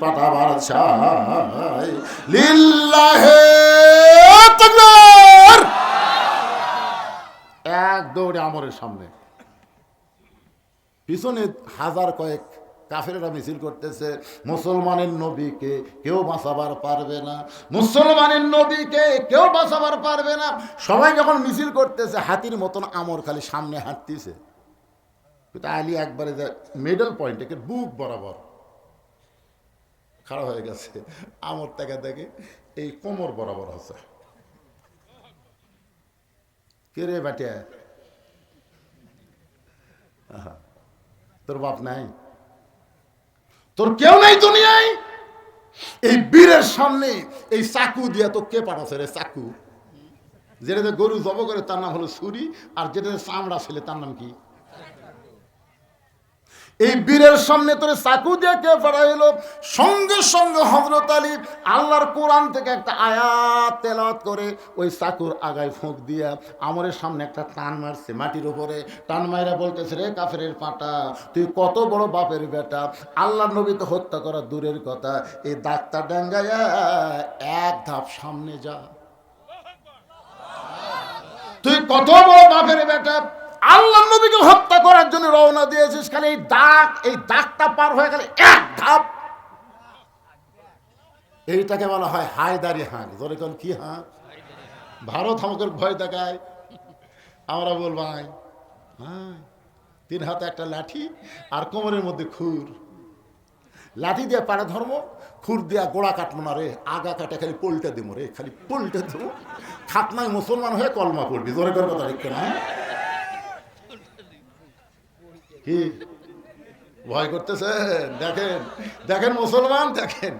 পাঠাবার চাই লিল্লাহে তাকবীর। এক দৌড়ে আমরের সামনে। পিছনে হাজার কয়েক মিছিল করতেছে। মুসলমানের নবীকে কেউ বাঁচাবার পারবে না। মুসলমানের নবীকে কেউ বাঁচাবার পারবে না। সবাই যখন মিছিল করতেছে, হাতির মতন আমর খালি সামনে হাঁটতেছে। আলী একবারে মিডল পয়েন্ট একে বুক বরাবর খারাপ হয়ে গেছে। আমর থেকে দেখে এই কোমর বরাবর আছে। কে রে বেটে? তোর বাপ নাই? তোর কেউ নাই দুনিয়ায়? এই বীরের সামনে এই চাকু দিয়ে তো কে পাঠাচ্ছে রে চাকু? যেটাতে গরু জব করে তার নাম হলো ছুরি আর যেটাতে চামড়া ছেলে তার নাম কি? এই বীরের সামনে তোরে চাকু দিয়ে কে পাঠাইলো সঙ্গে সঙ্গে হজরত আলী আল্লাহর কোরআন থেকে একটা আয়াত তেলাওয়াত করে ওই চাকুর আগায় ফুঁক দিয়া আমরের সামনে একটা টান মারছে মাটির উপরে। টান মাইরা বলতেছে, রে কাফের পাটা, তুই কত বড় বাপের বেটা। আল্লাহ নবীতে হত্যা করা দূরের কথা। এই ডাক্তার ডাঙ্গাইয়া এক ধাপ সামনে যা। তুই কত বড় বাপের বেটা? আল্লাহ নবীকে হত্যা করার জন্য রওনা দিয়েছিস খালি এই দাগ, এই দাগটা পার হয়ে গেলে এক ধাপ। এইটাকে বলা হয় হায়দারি হাঁক ধরে কোন কি হাঁক ভারত আমাকে ভয় দেখায়। আমরা বলব আয় হ্যাঁ তিন হাতে একটা লাঠি আর কোমরের মধ্যে খুর। লাঠি দিয়ে পাড়া ধর্ম, খুর দিয়া গোড়া কাটবো না রে। আগা কাটে খালি পোলটা দেবো রে, খালি পোলটা দেবো খাতনায় মুসলমান হয়ে কলমা পড়বি। জোরে করে কথা লিখতে না কি? ভয় করতেছেন? দেখেন দেখেন মুসলমান, দেখেন।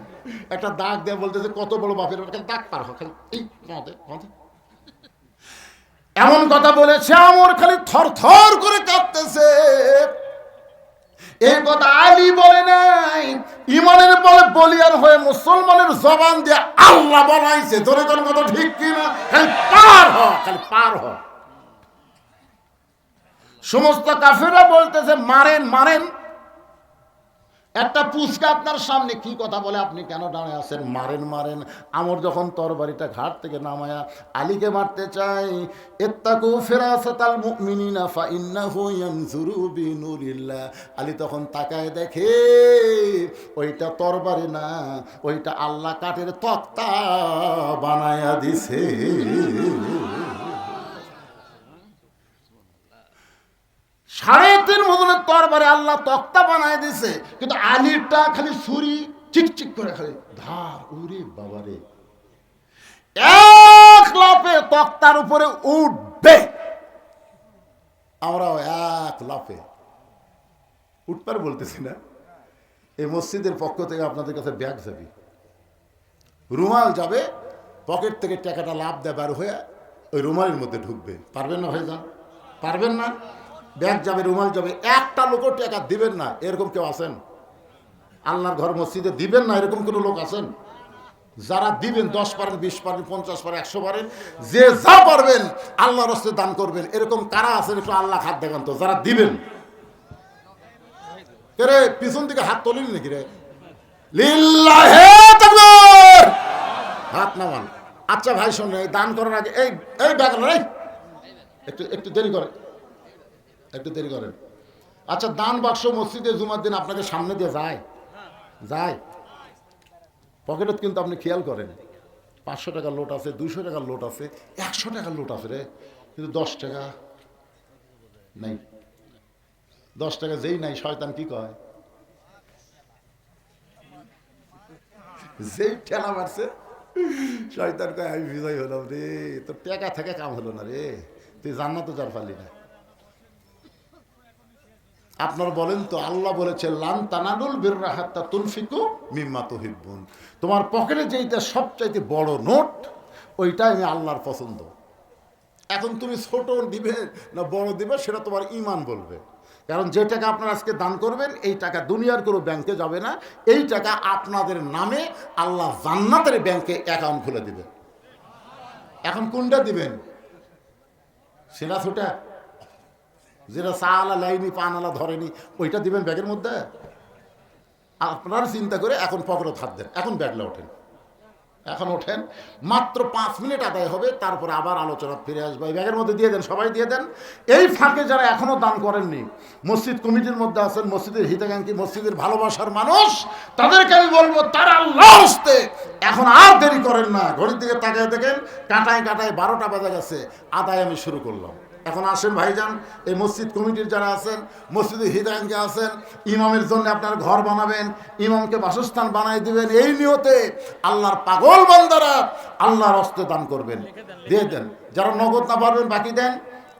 একটা দাগ দিয়ে বলতেছে, কত বড় বাপের দাগ পার। এমন কথা বলেছে, আমার খালি থর থর করে কাঁদতেছে। এই কথা আলী বলে নাই, ইমানের বলে বলিয়ার হয়ে মুসলমানের জবান দিয়ে আল্লাহ বলাইছে। তোর কথা ঠিক কিনা? খালি পার হ, খালি পার হ। সমস্ত কাফেরা বলতেছে, মারেন মারেন। একটা পুচকা আপনার সামনে কি কথা বলে? আপনি কেন দাঁড়িয়ে আছেন? মারেন মারেন। আমার যখন তরবারিটা ঘাট থেকে নামায়া আলীকে মারতে চাই এত্তাকু ফেরাসাতাল মুমিনিনা ফা ইন্নাহু ইয়ানজুরু বিনুরিল্লাহ আলী তখন তাকায় দেখে, ওইটা তরবারি না, ওইটা আল্লাহ কাঠের তক্তা বানায়া দিছে। সাড়ে তিন মজনের তরবারে আল্লাহ তক্তা বানায় দিছে কিন্তু আলিরটা খালি ছুরি চিকচিক করে খালি, ধার, উরে বাবারে এক লাফে তক্তার উপরে উঠবে। আমরাও এক লাফে। উঠবার বলতেছি না। এই মসজিদের পক্ষ থেকে আপনাদের কাছে ব্যাগ যাবে রুমাল যাবে, পকেট থেকে টাকাটা লাভ দেয় বার হয়ে ওই রুমালের মধ্যে ঢুকবে। পারবেন না হয়ে যান পারবেন না? ব্যাগ যাবে, রুমাল যাবে, একটা লোকও টাকা দিবেন না, এরকম কেউ আছেন? আল্লাহর ঘর মসজিদে দিবেন না, এরকম কোনো লোক আছেন? যারা দিবেন, দশ পারেন, বিশ পারেন, পঞ্চাশ পারেন, একশো পারেন, যে যা পারবেন, আল্লাহর হস্তে দান করবেন। এরকম কারা আছেন, একটু আল্লাহ হাত দেখান তো, যারা দিবেন। রে, পিছন দিকে হাত তোলেন নাকি রে? হাত নামান। আচ্ছা ভাই শোনে দান করার আগে, এই এই ব্যাগ একটু একটু দেরি করে একটু দেরি করেন। আচ্ছা দান বাক্স মসজিদে জুমার দিন আপনাকে সামনে দিয়ে যায়। যায়। পকেটত কিন্তু আপনি খেয়াল করেন, পাঁচশো টাকার লোট আছে, দুইশো টাকার লোট আছে, একশো টাকার লোট আছে রে। কিন্তু দশ টাকা নেই। দশ টাকা যেই নাই, শয়তান কি কয়? যেই ঠেলা মারছে, শয়তান কয়, আমি বিজয় হলাম রে, তোর টাকা থেকে কাম হলো না রে, তুই জান্নাত যার পারলি না। আপনার বলেন তো, আল্লাহ বলেছে, লান তানানুল বিররা হাত্তা তুলফিকু মিম্মা তুহিব্বুন। তোমার পকেটে যেইটা সবচাইতে বড় নোট, ওইটাই আমি আল্লাহর পছন্দ। এখন তুমি ছোট দিবে না বড় দিবে, সেটা তোমার ইমান বলবে। কারণ যে টাকা আপনারা আজকে দান করবেন, এই টাকা দুনিয়ার কোনো ব্যাংকে যাবে না। এই টাকা আপনাদের নামে আল্লাহ জান্নাতের ব্যাংকে অ্যাকাউন্ট খুলে দিবে। এখন কোনটা দিবেন? সেটা ছোটা? যেটা চা আলা লাইনি, পান আলা ধরেনি, ওইটা দিবেন ব্যাগের মধ্যে? আপনারা চিন্তা করে এখন পকেটে হাত এখন ব্যাগলে ওঠেন। এখন ওঠেন, মাত্র পাঁচ মিনিট আদায় হবে, তারপরে আবার আলোচনা ফিরে আসবে। ব্যাগের মধ্যে দিয়ে দেন, সবাই দিয়ে দেন। এই ফাঁকে যারা এখনও দান করেননি, মসজিদ কমিটির মধ্যে আছেন, মসজিদের হিতাকাঙ্ক্ষী, মসজিদের ভালোবাসার মানুষ, তাদেরকে আমি বলব, তারা হস্তে এখন আর দেরি করেন না। ঘড়ির দিকে তাকায় দেখেন, কাটায় কাটায় বারোটা বাজে গেছে। আদায় আমি শুরু করলাম। এখন আসেন ভাইজান এই মসজিদ কমিটির যারা আছেন মসজিদের হৃদয়কে আছেন ইমামের জন্য আপনার ঘর বানাবেন ইমামকে বাসস্থান বানাই দিবেন এই নিয়তে আল্লাহর পাগল বান্দারা আল্লাহর অস্ত্র দান করবেন। দিয়ে দেন যারা নগদ না পারবেন বাকি দেন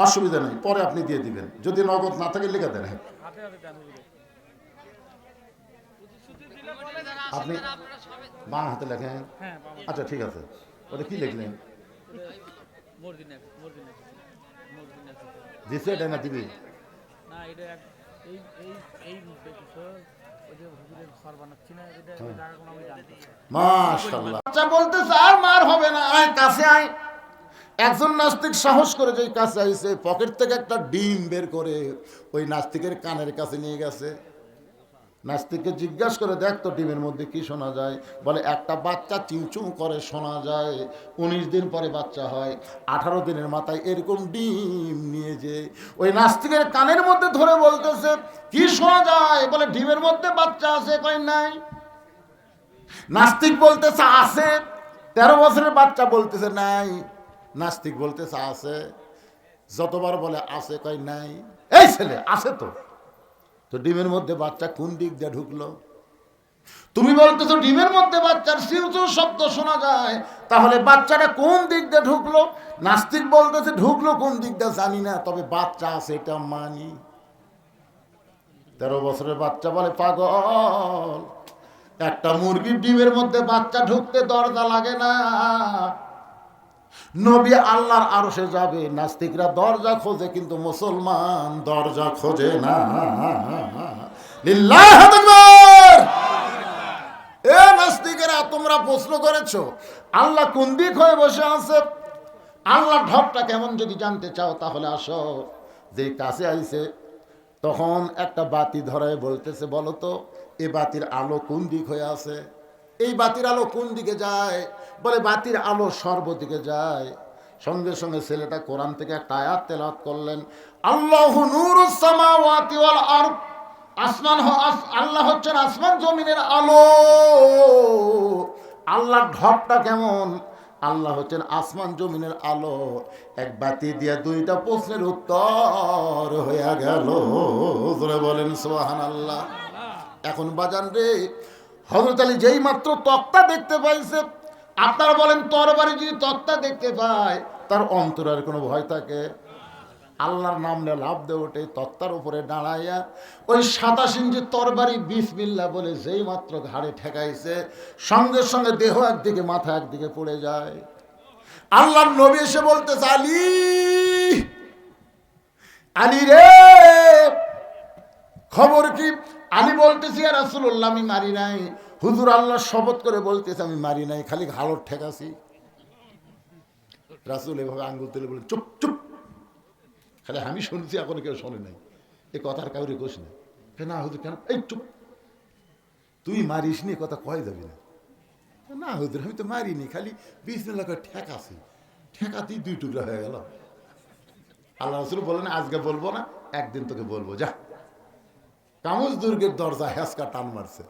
অসুবিধা নেই পরে আপনি দিয়ে দিবেন। যদি নগদ না থাকে লিখে দেন হ্যাঁ। আপনি বাঁ হাতে লেখেন? হ্যাঁ আচ্ছা ঠিক আছে। ওটা কি লিখলেন মর্দিন এক মর্দিন এক মর্দিন এক দিছে এটা না দিবি? না এটা এই এই এই আচ্ছা বলতেছে আর মার হবে না। আয় কাছে আয়। একজন নাস্তিক সাহস করে যে কাছে আইছে পকেট থেকে একটা ডিম বের করে ওই নাস্তিকের কানের কাছে নিয়ে গেছে। নাস্তিককে জিজ্ঞাসা করে দেখ তো ডিমের মধ্যে কি শোনা যায়। বলে, একটা বাচ্চা চিউচু করে শোনা যায়, উনিশ দিন পরে বাচ্চা হয়, আঠারো দিনের মাথায় এরকম ডিম নিয়ে যে ওই নাস্তিকের কানের মধ্যে ধরে বলতেছে, কি শোনা যায়? বলে, ডিমের মধ্যে বাচ্চা আছে? কয়, নাই। নাস্তিক বলতেছে, আছে। তেরো বছরের বাচ্চা বলতেছে, নাই। নাস্তিক বলতেছে, আছে। যতবার বলে, আছে, কয়, নাই। এই ছেলে, আছে তো। তো ডিমের মধ্যে বাচ্চা কোন দিক দিয়ে ঢুকলো? তুমি বলতেছো ডিমের মধ্যে বাচ্চার সিউচু শব্দ শোনা যায়, তাহলে বাচ্চাটা কোন দিক দিয়ে ঢুকলো? নাস্তিক বলতেছে ঢুকলো কোন দিক দিয়ে জানি না, তবে বাচ্চা আছে, এটা মানি। তেরো বছরের বাচ্চা বলে পাগল। একটা মুরগির ডিমের মধ্যে বাচ্চা ঢুকতে দরজা লাগে না। নবী আল্লাহর আরশে যাবে, নাস্তিকরা দরজা খোঁজে, কিন্তু মুসলমান দরজা খোঁজে না। এ নাস্তিকেরা, তোমরা প্রশ্ন করেছ, আল্লাহ কোন দিক হয়ে বসে আছে? আল্লাহ ঢপটা কেমন যদি জানতে চাও, তাহলে আসো। যে কাছে আইছে, তখন একটা বাতি ধরায় বলতেছে, বলো তো, এ বাতির আলো কোন দিক হয়ে আছে? এই বাতির আলো কোন দিকে যায়? বলে, বাতির আলো সর্বদিকে যায়। সঙ্গে সঙ্গে ছেলেটা কোরআন থেকে একটা আয়াত তেলাওয়াত করলেন। আল্লাহ ওয়াল আরদ। আসমান আল্লাহ হচ্ছেন আসমান জমিনের আলো। আল্লাহর ঢপটা কেমন? আল্লাহ হচ্ছেন আসমান জমিনের আলো। এক বাতি দিয়া দুইটা প্রশ্নের উত্তর হইয়া গেল। বলেন সোহান আল্লাহ এখন বাজান রে হজরত আলী যেই মাত্র তক্তা দেখতে পাইছে, আপনারা বলেন তরবারি যদি তক্তা দেখতে পায়, তার অন্তরের কোনো ভয় থাকে? আল্লাহর নাম নিয়ে লাভ দিয়ে ওঠে তত্তার উপরে দাঁড়াইয়া ওই সাতাশ ইঞ্চি তরবারি বিসমিল্লা বলে যেই মাত্র ঘাড়ে ঠেকাইছে, সঙ্গে সঙ্গে দেহ একদিকে, মাথা একদিকে পড়ে যায়। আল্লাহর নবী এসে বলতেছে, আলী আলী রে, খবর কি? আমি বলতেছি আর রাসূলুল্লাহ, আমি মারি নাই। হুজুর আল্লাহ শপথ করে বলতেছে, আমি মারি নাই, খালি ঘাড়র ঠেকাছি। রাসুল এভাবে আঙ্গুল তুলে বলে চুপ চুপ। খালি আমি শুনছি, এখন কেউ শোনে নাই। এ কথার কাউরে কোষ না হে না হুজুর, কেন? এই চুপ। তুই মারিস নি কথা কয় যাবি না? না হুজুর, আমি তো মারিনি, খালি বিশ দিন করে ঠেকাছি। ঠেকাতেই দুই টুকরা হয়ে গেল। আল্লাহ রসুল বললেন, আজকে বলব না, একদিন তোকে বলব, যা। কামুজ দুর্গের দরজা হ্যাসকা টান মারছে।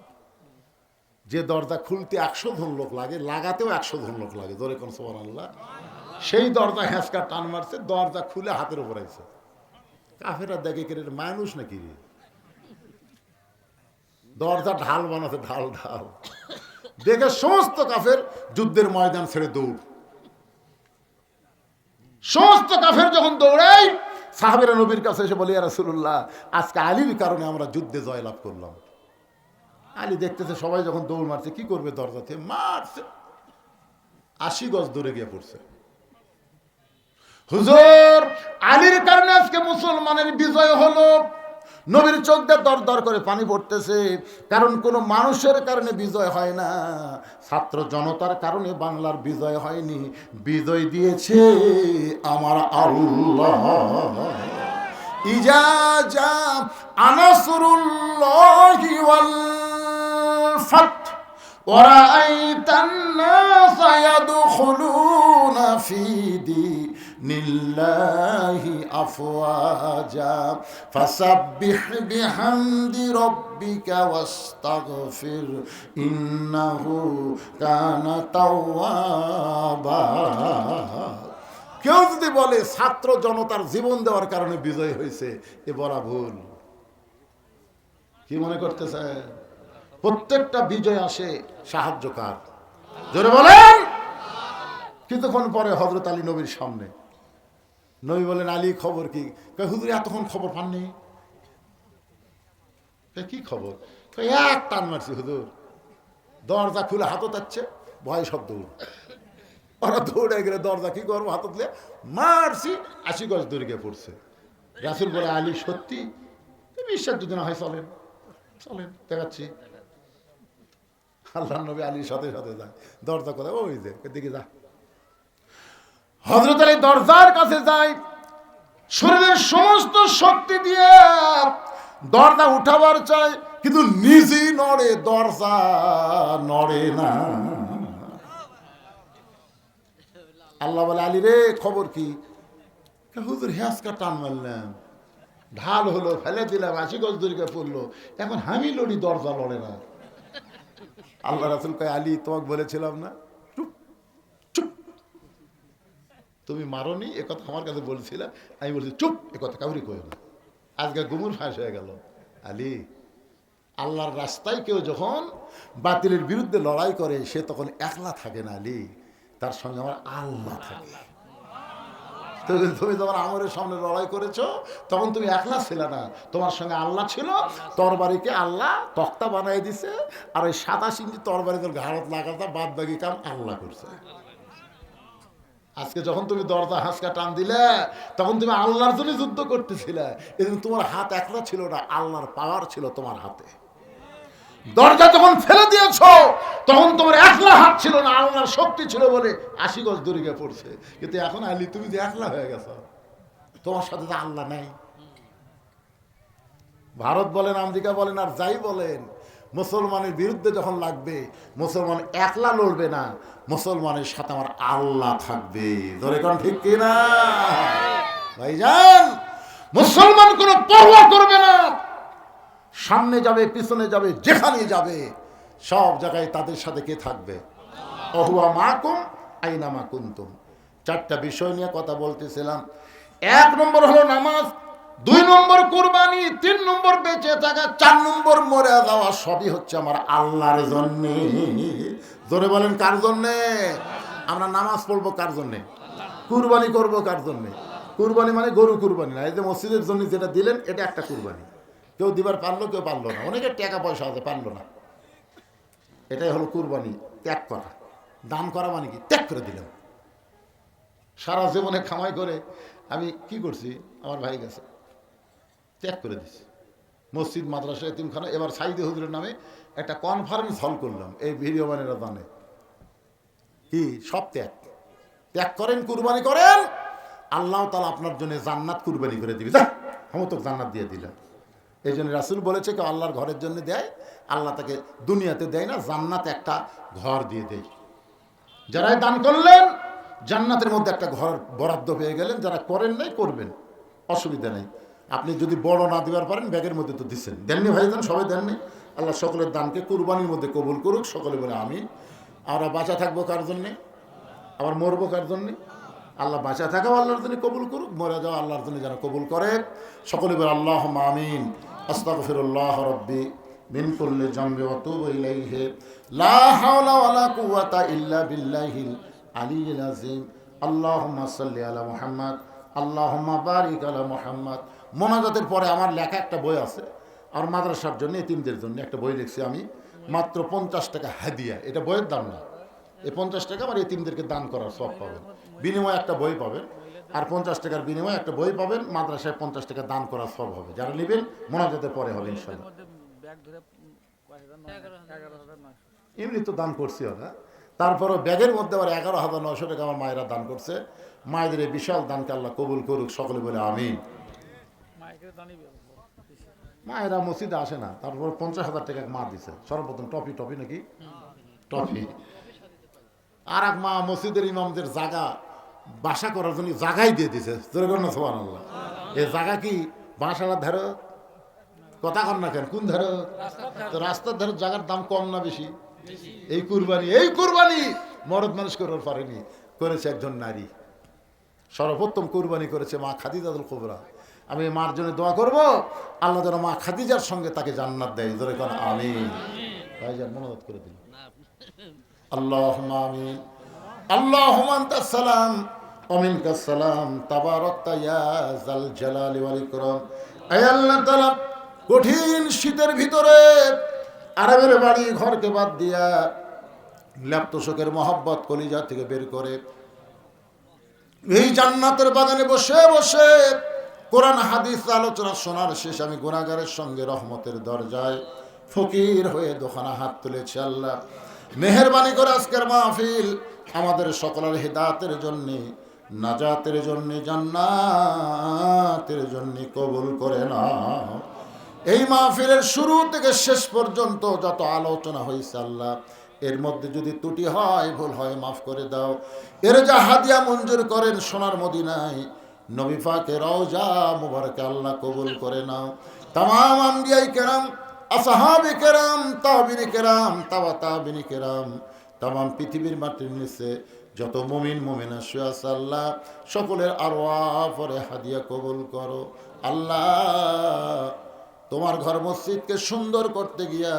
যে দরজা খুলতে একশো ধন লোক লাগে, লাগাতেও একশো ধন লোক লাগে ধরে কোন সোমান আল্লাহ সেই দরজা হ্যাঁচকা টান মারছে, দরজা খুলে হাতের উপর আইছে। কাফেরা দেখে কে মানুষ নাকি রে? দরজা ঢাল বানাতে ঢাল ঢাল। দেখে সমস্ত কাফের যুদ্ধের ময়দান ছেড়ে দৌড়। সমস্ত কাফের যখন দৌড়াই সাহাবেরা নবীর কাছে এসে বলি রাসুল্লাহ আজকে আলীর কারণে আমরা যুদ্ধে জয়লাভ করলাম। আলী দেখতেছে, সবাই যখন দৌড় মারছে, কি করবে দরজাতে মারছে। আশি গজ দূরে গিয়ে পড়ছে। হুজুর, আলীর কারণে আজকে মুসলমানের বিজয় হলো। নবীর চোখ দিয়ে দর দর করে পানি পড়তেছে কারণ কোনো মানুষের কারণে বিজয় হয় না ছাত্র জনতার কারণে বাংলার বিজয় হয়নি বিজয় দিয়েছে আমার আল্লাহ ইজা যা আনাসরুল্লাহি ওয়াল صفت ورأيت الناس يدخلون في دين নিল্লাহি আফওয়াজা, ফাসাব্বিহ বিহামদি রব্বিকা ওয়াস্তাগফির, ইন্নাহু কানা তাওয়াবা। কেউ যদি বলে ছাত্র জনতার জীবন দেওয়ার কারণে বিজয় হয়েছে, এ বড় ভুল। কি মনে করতে চায় প্রত্যেকটা বিজয় আসে সাহায্যকার জোরে বলেন! কিছুক্ষণ পরে হজরত আলী নবীর সামনে। নবী বলেন আলী খবর কি? হুজুর, এতক্ষণ খবর পাননি। কি খবর? এক টান মারছি, হুজুর। দরজা খুলে হাতত যাচ্ছে ভয় শব্দ ওরা দৌড়ে গেলে দরজা কি করব, হাতত দিয়ে মারছি, আশি গজ দূরে পড়ছে। রাসুল বলে, আলী, সত্যি? বিশ্বাস যদি না হয়, চলেন চলেন, দেখাচ্ছি। আল্লাহ নবী আলীর সাথে সাথে যায়, দরজা কোথায় ওই যে দিকে যা। হজরত আলী দরজার কাছে যায় শরীরের সমস্ত শক্তি দিয়ে দরজা উঠাবার চায় কিন্তু নিজেই নড়ে, দরজা নড়ে না। আল্লাহ বলে, আলী রে, খবর কি? হুজুর হ্যাঁসকা টান মারলাম। ঢাল হলো, ফেলে দিলাম, আশি গজ দূরকে পড়ল। এখন আমি লড়ি দরজা লড়ে না। আল্লাহ রাসুল কয়, আলী, তোমাকে বলেছিলাম না চুপ চুপ তুমি মারনি, এ কথা আমার কাছে বলছিলাম আমি বলছি, চুপ, এ কথা কাউরি কই না। আজকে গুমুর ফাঁস হয়ে গেল। আলী, আল্লাহর রাস্তায় কেউ যখন বাতিলের বিরুদ্ধে লড়াই করে, সে তখন একলা থাকে না, আলী। তার সঙ্গে আমার আল্লাহ থাকে। তুমি তোমার আমরের সামনে লড়াই করেছ, তখন তুমি একলা ছিলে না। তোমার সঙ্গে আল্লাহ ছিল, তরবারিকে আল্লাহ তক্তা বানাই দিছে, আর ওই সাতাশ ইঞ্চি তোর ঘাড়ত লাগাতা বাদ বাকি কাম আল্লাহ করছে। আজকে যখন তুমি দরজা হাঁসকা টান দিলে, তখন তুমি আল্লাহর জন্য যুদ্ধ করতেছিলে। এদিন তোমার হাত একলা ছিল না, আল্লাহর পাওয়ার ছিল তোমার হাতে। দরজা যখন ফেলে দিয়েছ, তখন তোমার একলা হাত ছিল না, আল্লাহর শক্তি ছিল বলে আশি গজ দূরে পড়ছে। কিন্তু এখন আলি, তুমি যে একলা হয়ে গেছো, তোমার সাথে তো আল্লাহ নাই। ভারত বলেন, আমেরিকা বলেন, আর যাই বলেন মুসলমানের বিরুদ্ধে যখন লাগবে, মুসলমান একলা লড়বে না, মুসলমানের সাথে আমার আল্লাহ থাকবে। ধরে কোন ঠিক কিনা ভাইজান, মুসলমান কোনো পরোয়া করবে না। সামনে যাবে, পিছনে যাবে, যেখানে যাবে, সব জায়গায় তাদের সাথে কে থাকবে? অহুয়া মাকুম, আইনা মা কুন্তুম। চারটা বিষয় নিয়ে কথা বলতেছিলাম। এক নম্বর হলো নামাজ। দুই নম্বর কুরবানি, তিন নম্বর বেঁচে থাকা, চার নম্বর মরে যাওয়া, সবই হচ্ছে আমার আল্লাহর জন্যে। জোরে বলেন, কার জন্যে? আমরা নামাজ পড়ব কার জন্যে? কুরবানি করব কার জন্যে? কুরবানি মানে গরু কুরবানি না, এই যে মসজিদের জন্য যেটা দিলেন, এটা একটা কুরবানি। কেউ দিবার পারল, কেউ পারল না। অনেকের টাকা পয়সা আছে, পারল না। এটাই হলো কুরবানি, ত্যাগ করা। দান করা মানে কি? ত্যাগ করে দিলাম। সারা জীবনে খামাই করে আমি কি করছি? আমার ভাই গেছে। ত্যাগ করে দিছি। মসজিদ, মাদ্রাসা, এতিমখানা, এবার সাইদি হুজুরের নামে একটা কনফারেন্স হল করলাম, এই ভিডিও বানেরা দানে। কি? সব ত্যাগ। ত্যাগ করেন, কুরবানি করেন, আল্লাহ তালা আপনার জন্য জান্নাত কুরবানি করে দিবি। আমি জান্নাত দিয়ে দিলাম। এই জন্য রাসুল বলেছে কেউ আল্লাহর ঘরের জন্য দেয়, আল্লাহ তাকে দুনিয়াতে দেয় না, জান্নাত একটা ঘর দিয়ে দেয়। যারাই দান করলেন, জান্নাতের মধ্যে একটা ঘর বরাদ্দ পেয়ে গেলেন, যারা করেন নাই, করবেন। অসুবিধা নেই। আপনি যদি বড় না দিবার পারেন, ব্যাগের মধ্যে তো দিচ্ছেন দেননি ভাইজান, সবাই দেননি আল্লাহ সকলের দানকে কুরবানির মধ্যে কবুল করুক, সকলে বলে আমি আমরা বাঁচা থাকব কার জন্যে? আবার মরবো কার জন্যে? আল্লাহ বাঁচা থাকাও আল্লাহর জন্য কবুল করুক, মরে যাওয়া আল্লাহর জন্য যারা কবুল করে। সকলে বলে আল্লাহ আমিন। আস্তাগফিরুল্লাহ রব্বি মিন কুল্লি জামবি ওয়া লা হাওলা ওয়ালা ইল্লা বিল্লাহিল আলিয়্যিল আযীম। আল্লাহুম্মা সাল্লি আলা মুহাম্মদ। আল্লাহুম্মা বারিক আলা মুহাম্মদ। মোনাজাতের পরে আমার লেখা একটা বই আছে। আর মাদ্রাসার জন্য, এতিমদের জন্য একটা বই লিখছি আমি। মাত্র পঞ্চাশ টাকা হাদিয়া। এটা বইয়ের দাম না। এই পঞ্চাশ টাকা আমার এতিমদেরকে দান করার সব পাবেন। বিনিময়ে একটা বই পাবেন। আর পঞ্চাশ টাকার বিনিময়ে একটা বই পাবেন। মাদ্রাসায় পঞ্চাশ টাকা দান করার সব হবে। যারা নেবেন, মোনাজাতের পরে হবে ইনশাল্লাহ এমনি তো দান করছি ওরা। তারপরও ব্যাগের মধ্যে আবার এগারো হাজার নশো টাকা আমার মায়েরা দান করছে। মায়েদের এই বিশাল দানকে আল্লাহ কবুল করুক সকলে বলে আমি মায়েরা মসজিদে আসে না তারপর পঞ্চাশ হাজার টাকা মা দিছে। সর্বপ্রথম টপি টপি নাকি? টপি আর এক মা মসজিদের ইমামদের জায়গা বাসা করার জন্য জায়গাই দিয়ে দিছে। সোহান আল্লাহ এই জায়গা কি? বাসার ধারো? কথা কর না কেন কোন ধারো? তো রাস্তার ধারে জায়গার দাম কম না বেশি? এই কুরবানি এই কুরবানি! মরদ মানুষ করার পারেনি, করেছে একজন নারী। সর্বপ্রথম কুরবানি করেছে মা খাদিজাতুল কুবরা। আমি মার জন্য দোয়া করব, আল্লাহ যেন মা খাদিজার সঙ্গে তাকে জান্নাত দেয়। ধরে কোন আমি ভাইজান মনোনত করে দিন। আল্লাহ আমিন। আল্লাহ সালাম অমিনকা সালাম। তাবারক জাল জালালি ওয়াল ইকরাম। আল্লাহ কঠিন শীতের ভিতরে আরবের বাড়ি ঘরকে বাদ দিয়া ল্যাপ্তশোকের মহব্বত কলিজা থেকে বের করে এই জান্নাতের বাগানে বসে বসে কোরআন, হাদিস আলোচনা শোনার শেষ আমি গুণাগারের সঙ্গে রহমতের দরজায় ফকির হয়ে দোকানা হাত তুলেছি আল্লাহ। মেহরবানি করে আজকের মাহফিল আমাদের সকলের হিদায়াতের জন্য, নাজাতের জন্য, জান্নাতের জন্য কবুল করে না এই মাহফিলের শুরু থেকে শেষ পর্যন্ত যত আলোচনা হয়েছে আল্লাহ, এর মধ্যে যদি ত্রুটি হয়, ভুল হয়, মাফ করে দাও। এর যা হাদিয়া মঞ্জুর করেন সোনার মদিনায়, নবী পাকে রওজা মুবারকে আল্লাহ কবুল করে নাও। তামাম আম্বিয়াই কেরাম, আসহাবি কেরাম, তাবিনি কেরাম তাওয়া তাবিনি কেরাম, তামাম পৃথিবীর মাটির নিচে যত মুমিন, মুমিনা শুয়াস আল্লাহ, সকলের আরওয়া পরে হাদিয়া কবুল করো। আল্লাহ তোমার ঘর মসজিদকে সুন্দর করতে গিয়া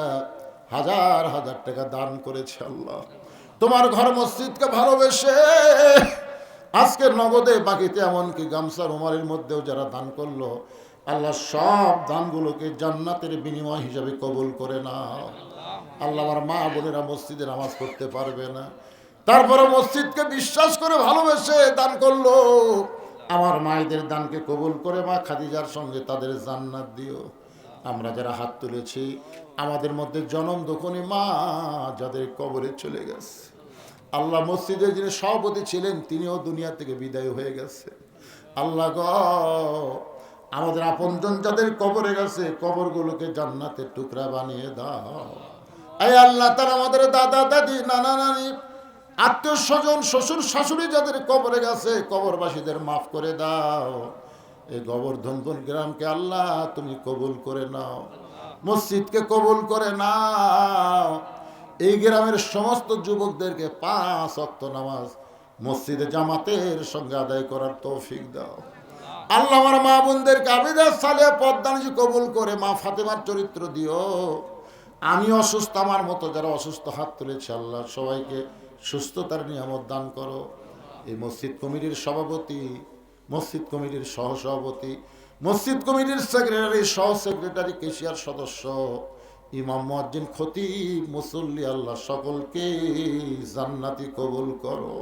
হাজার হাজার টাকা দান করেছে আল্লাহ। তোমার ঘর মসজিদকে ভালোবেসে আজকের নগদে বাকিতে এমনকি গামছা রুমালের মধ্যেও যারা দান করল, আল্লাহ সব দানগুলোকে জান্নাতের বিনিময় হিসাবে কবুল করে নাও। আল্লাহ আমার মা বোনেরা মসজিদে নামাজ পড়তে পারবে না। তারপরে মসজিদকে বিশ্বাস করে ভালোবেসে দান করল। আমার মায়েদের দানকে কবুল করে মা খাদিজার সঙ্গে তাদের জান্নাত দিও। আমরা যারা হাত তুলেছি, আমাদের মধ্যে জনম দখনি মা যাদের কবরে চলে গেছে। আল্লাহ মসজিদের যিনি সভাপতি ছিলেন, তিনিও দুনিয়া থেকে বিদায় হয়ে গেছে। আল্লাহ গ, আমাদের আপনজন যাদের কবরে গেছে, কবরগুলোকে জান্নাতের টুকরা বানিয়ে দাও। এই আল্লাহ, তারা আমাদের দাদা, দাদি, নানা, নানি, আত্মীয় স্বজন, শ্বশুর, শাশুড়ি যাদের কবরে গেছে, কবরবাসীদের মাফ করে দাও। এই গোবর্ধনপুর গ্রামকে আল্লাহ তুমি কবুল করে নাও, মসজিদকে কবুল করে নাও। এই গ্রামের সমস্ত যুবকদেরকে পাঁচ অক্ত নামাজ মসজিদে জামাতের সঙ্গে আদায় করার তৌফিক দাও। আল্লাহ আমার মা বোনদেরকে আবিদার সালিয়া পদ্মানিজি কবুল করে, মা ফাতেমার চরিত্র দিও। আমি অসুস্থ, আমার মতো যারা অসুস্থ হাত তুলেছে আল্লাহ, সবাইকে সুস্থতার নিয়ামত দান করো। এই মসজিদ কমিটির সভাপতি মসজিদ কমিটির সহসভাপতি, মসজিদ কমিটির সেক্রেটারি সহ সেক্রেটারি কেশিয়ার সদস্য, ইমাম মুয়াজ্জিন খতিব, মুসল্লি আল্লাহ সকলকে জান্নাতি কবুল করো।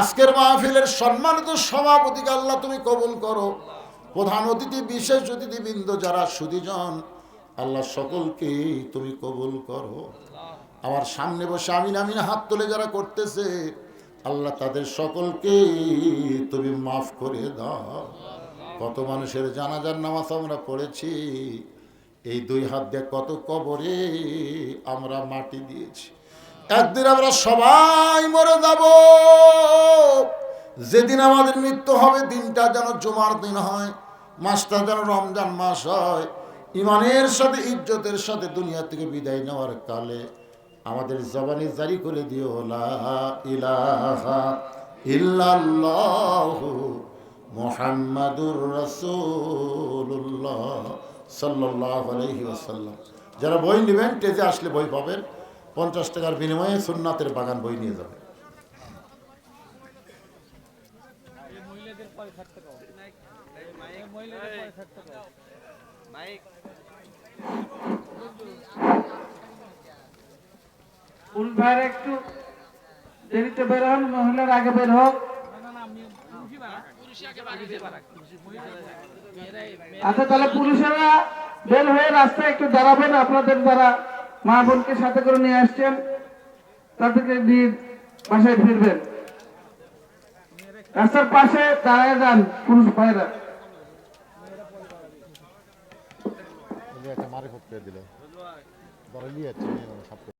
আজকের মাহফিলের সম্মানিত সভাপতিকে আল্লাহ তুমি কবুল করো। প্রধান অতিথি, বিশেষ অতিথিবৃন্দ যারা সুদীজন, আল্লাহ সকলকে তুমি কবুল করো। আমার সামনে বসে আমিন আমিন হাত তুলে যারা করতেছে আল্লাহ তাদের সকলকে তুমি মাফ করে দাও। কত মানুষের জানাজার নামাজ আমরা পড়েছি। এই দুই হাত দিয়ে কত কবরে আমরা মাটি দিয়েছি। একদিন আমরা সবাই মরে যাব। যেদিন আমাদের মৃত্যু হবে, দিনটা যেন জুমার দিন হয়, মাসটা যেন রমজান মাস হয়। ইমানের সাথে, ইজ্জতের সাথে দুনিয়া থেকে বিদায় নেওয়ার কালে আমাদের জবানি জারি করে দিও ইল্লাল্লাহু মুহাম্মাদুর রাসূলুল্লাহ সাল্লাল্লাহু আলাইহি ওয়াসাল্লাম। যারা বই নেবেন, টেজে আসলে বই পাবেন। পঞ্চাশ টাকার বিনিময়ে সুন্নাতের বাগান বই নিয়ে যাবেন। এই ফুল ভাইয়ের একটু দেরিতে বের হন, মহিলার আগে বের হোক। আচ্ছা তাহলে পুরুষেরা বের হয়ে রাস্তায় একটু দাঁড়াবেন, আপনাদের যারা মা বোনকে সাথে করে নিয়ে আসছেন, তাদেরকে নিয়ে বাসায় ফিরবেন। রাস্তার পাশে দাঁড়ায় যান পুরুষ ভাইরা। মারে দিল। সব